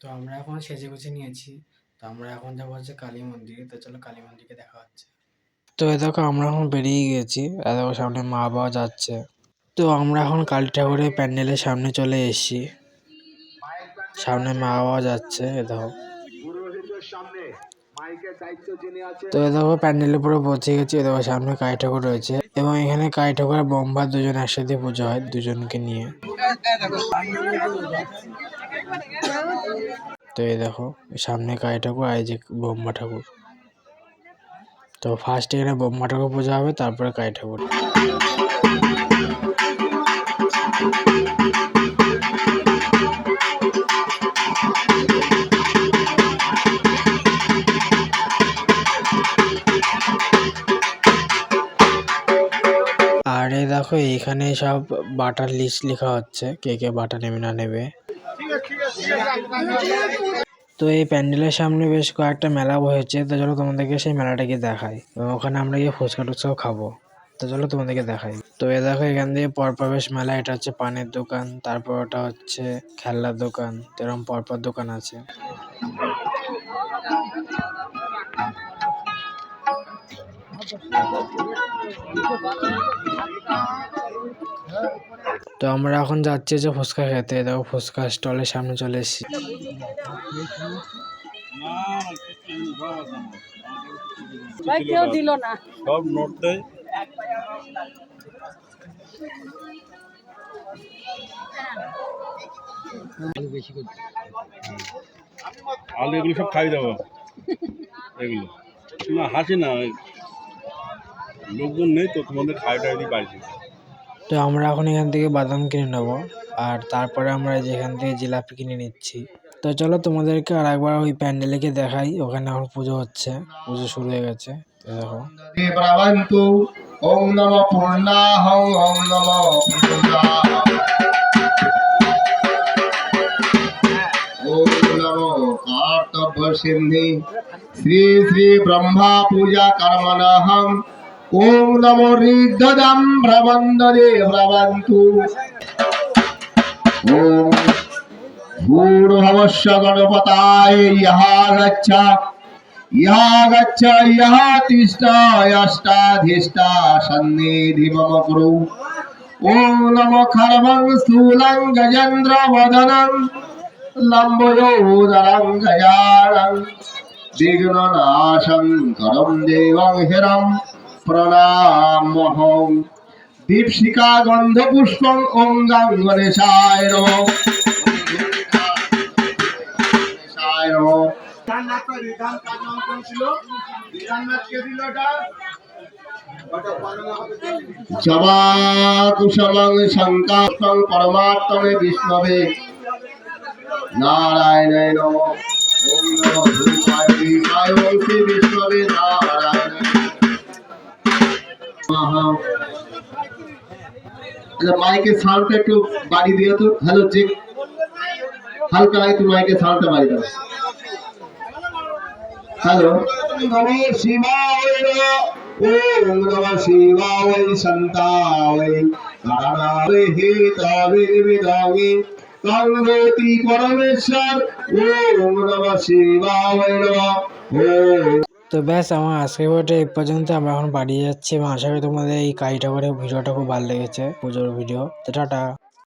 তো আমরা এখন সেজে গুছে নিয়েছি। তো আমরা এখন যাব হচ্ছে কালী মন্দিরে। তো চলো কালী মন্দিরকে দেখা হচ্ছে। তো এ দেখো, আমরা এখন বেরিয়ে গেছি। আর দেখো, সামনে মা বাবা যাচ্ছে। তো আমরা এখন কালী ঠাকুরের প্যান্ডেলের সামনে চলে এসেছি। সামনে মা বাবা যাচ্ছে এ দেখো। তো এ দেখো, প্যান্ডেলের পুরো পৌঁছে গেছি। এ দেখো, সামনে কালী ঠাকুর রয়েছে। এবং এখানে কালী ঠাকুর বোম্বা দুজন একসাথে পুজো হয় দুজনকে নিয়ে। তো এই দেখো, সামনে কালী ঠাকুর আর যে বোম্বা ঠাকুর। তো ফার্স্ট এখানে বোম্বা ঠাকুর পূজা হবে, তারপরে কালী ঠাকুর। আর এই দেখো, এইখানে সব বাটার লিস্ট লেখা হচ্ছে, কে কে বাটা নেবে, না নেবে। তো এই প্যান্ডেলের সামনে বেশ কয়েকটা মেলা বসেছে, তো চলো তোমাদেরকে সেই মেলাটাকে দেখাই। ওখানে আমরা গিয়ে ফুচকা টুচকাও খাব। তো চলো তোমাদেরকে দেখাই। তো এ দেখো, এখান দিয়ে পরপর বেশ মেলা, এটা হচ্ছে পানের দোকান, তারপর ওটা হচ্ছে খেলনার দোকান এরকম পরপর দোকান আছে। তো আমরা এখন যাচ্ছি যে ফুচকা খেতে। দেখো ফুচকা স্টলের সামনে চলে এসেছি। ভাই কেউ দিল না। সব নোট দেয়। আলু এগুলো সব খাই দেবো। এগুলো। না হাসি না লোকজন নেই তো তোমাদের খাই টাই দিয়ে বাড়ি তো আমরা এখন এখান থেকে বাদাম কিনে নেব, আর তারপরে আমরা যেখান থেকে জিলাপি কিনে নিচ্ছি। তো চলো তোমাদেরকে আর একবার ওই প্যান্ডেলেকে দেখাই, ওখানে এখন পুজো হচ্ছে, পুজো শুরু হয়ে গেছে দেখো। ওম শ্রী শ্রী ব্রহ্মা পূজা কর্মণহং। ওম নম ঋদ্ধদম ভ্রমন্দরে ভ্রমন্তু। ওম ভূর্ভুবস্য গণপতায় ইহা গচ্ছা। ইহা গচ্ছ, ইহা তিষ্ঠ, অষ্টাধিষ্ঠা সন্নিধি মম কুরু। ওম নম খর্বং স্থূলং গজেন্দ্র বদনং লম্বযোদরং গজানং। করম দেবং হিরম। প্রণামহং দীপশিকা গন্ধপুষ্পং অঙ্গাং গণেশায় নমঃ। গণেশায় জবাকুশলং শঙ্কাস্তং পরমাত্মনে বিষ্ণবে। নারায়ণ ওম নমঃ। ধূপায় শ্রী বিষ্ণবে। নারায়ণ আচ্ছা মাইকের সাউন্ডটা একটু বাড়ি দিও তো। হ্যালো চেক হালকা একটু মাইকের সাউন্ডটা বাড়ি দাও। হ্যালো। তো ব্যাস, আমার আজকের ভিডিওটা এই পর্যন্ত। আমরা এখন বাড়িয়ে যাচ্ছি এবং আশা করি তোমাদের এই কাজটা করে ভিডিওটা খুব ভালো লেগেছে। পুজোর ভিডিও তো টাটা।